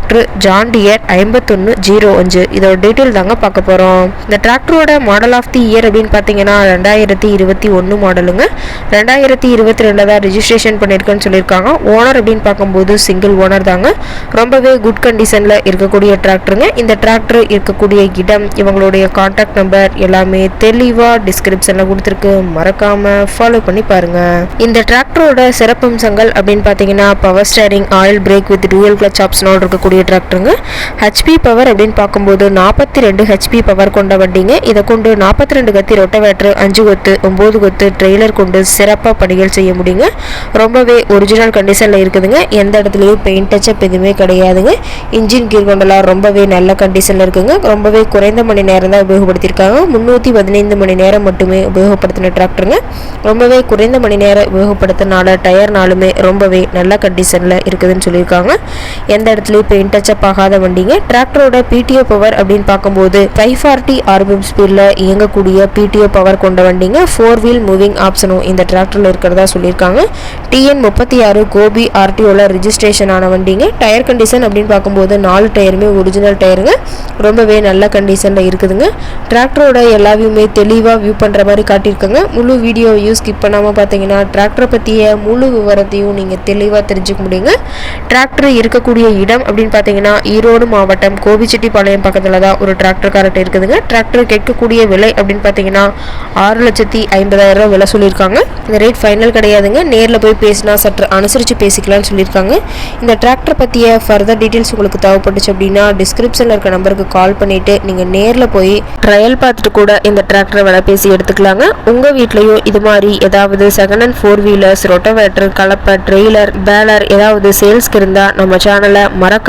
Tractor John Deere ஐம்பத்தொன்று zero அஞ்சு. இதோட டீட்டெயில் தாங்க பார்க்க போகிறோம் இந்த டிராக்டரோட மாடல் ஆஃப் தி இயர் அப்படின்னு பார்த்தீங்கன்னா ரெண்டாயிரத்தி இருபத்தி ஒன்று மாடலுங்க ரெண்டாயிரத்தி இருபத்தி ரெண்டில் தான் ரிஜிஸ்ட்ரேஷன் பண்ணியிருக்கேன்னு சொல்லியிருக்காங்க. ஓனர் அப்படின்னு பார்க்கும்போது சிங்கிள் ஓனர் தாங்க. ரொம்பவே குட் கண்டிஷனில் இருக்கக்கூடிய டிராக்டருங்க. இந்த டிராக்டர் இருக்கக்கூடிய இடம் இவங்களுடைய காண்டாக்ட் நம்பர் எல்லாமே தெளிவாக டிஸ்கிரிப்ஷனில் கொடுத்துருக்கு. மறக்காமல் ஃபாலோ பண்ணி பாருங்கள் இந்த டிராக்டரோட சிறப்பம்சங்கள் அப்படின்னு பார்த்தீங்கன்னா power steering oil brake with dual clutch ஆப்ஷனோடு இருக்கக்கூடிய டிராக்டருங்க. ஹெச்பி பவர் அப்படின்னு பார்க்கும்போது நாற்பத்தி ரெண்டு ஹெச்பி பவர் கொண்ட வண்டிங்க. இதை கொண்டு நாற்பத்தி ரெண்டு கத்தி ரொட்டவேட்ரு அஞ்சு கொத்து ஒம்பது கொத்து ட்ரெய்லர் கொண்டு சிறப்பாக பணிகள் செய்ய முடியுங்க. ரொம்பவே ஒரிஜினல் கண்டிஷனில் இருக்குதுங்க. எந்த இடத்துலையும் பெயிண்ட் டச்சப் எதுவுமே கிடையாதுங்க. இன்ஜின் கீர் கொண்டெல்லாம் ரொம்பவே நல்ல கண்டிஷனில் இருக்குங்க. ரொம்பவே குறைந்த மணி நேரம் தான் உபயோகப்படுத்தியிருக்காங்க. முந்நூற்றி பதினைந்து மணி நேரம் மட்டுமே உபயோகப்படுத்தின டிராக்டருங்க. ரொம்பவே குறைந்த மணி நேரம் உபயோகப்படுத்தினால டயர்னாலுமே ரொம்பவே நல்ல கண்டிஷனில் இருக்குதுன்னு சொல்லியிருக்காங்க. எந்த இடத்துலையும் பெயிண்ட் டச்சப் ஆகாத வண்டிங்க. டிராக்டரோட பிடிஓ பவர் அப்படின்னு பார்க்கும்போது ஃபைவ் ஃபார்ட்டி ஆர்பிஎம் ஸ்பீடில் இயங்கக்கூடிய பிடிஓ பவர் கொண்ட வண்டிங்க. ஃபோர் வீல் மூவிங் ஆப்ஷனும் இந்த டிராக்டரில் இருக்கிறதா சொல்லியிருக்காங்க. டிஎன் முப்பத்தி ஆறு கோபி ஆர்டிஓவில் ரிஜிஸ்ட்ரேஷன் ஆன வண்டிங்க. டயர் கண்டிஷன் அப்படின்னு பார்க்கும்போது நாலு டயருமே ஒரிஜினல் டயருங்க ரொம்பவே நல்ல கண்டிஷனில் இருக்குதுங்க. டிராக்டரோட எல்லா வியூமே தெளிவாக வியூ பண்ணுற மாதிரி காட்டியிருக்காங்க. முழு வீடியோவையும் ஸ்கிப் பண்ணாமல் பார்த்தீங்கன்னா டிராக்டரை பற்றிய முழு விவரத்தையும் நீங்கள் தெளிவாக தெரிஞ்சுக்க முடியுங்க. டிராக்டர் இருக்கக்கூடிய இடம் அப்படின்னு பார்த்தீங்கன்னா ஈரோடு மாவட்டம் கோபிச்செட்டிப்பாளையம் பக்கத்தில் தான் ஒரு டிராக்டர் கார்ட்டு இருக்குதுங்க. டிராக்டர் கேட்கக்கூடிய விலை அப்படின்னு பார்த்தீங்கன்னா ஆறு லட்சத்தி ஐம்பதாயிரம் ரூபா விலை சொல்லியிருக்காங்க. இந்த ரேட் ஃபைனல் கிடையாதுங்க. நேரில் போய் பேசினா சற்று அனுசரித்து பேசிக்கலாம்னு சொல்லியிருக்காங்க. இந்த டிராக்டர் பற்றிய ஃபர்தர் டீட்டெயில்ஸ் உங்களுக்கு தேவைப்பட்டுச்சு அப்படின்னா டிஸ்கிரிப்ஷனில் இருக்க நம்பருக்கு கால் பண்ணிவிட்டு நீங்கள் நேரில் போய் ட்ரையல் பார்த்துட்டு கூட இந்த டிராக்டரை விலை பேசி எடுத்துக்கலாங்க. உங்கள் வீட்லேயும் இது மாதிரி ஏதாவது second and four wheelers rotavator கலப்பை ட்ரெய்லர் பேலர் ஏதாவது சேல்ஸ்க்கு இருந்தால் நம்ம சேனலை மறக்க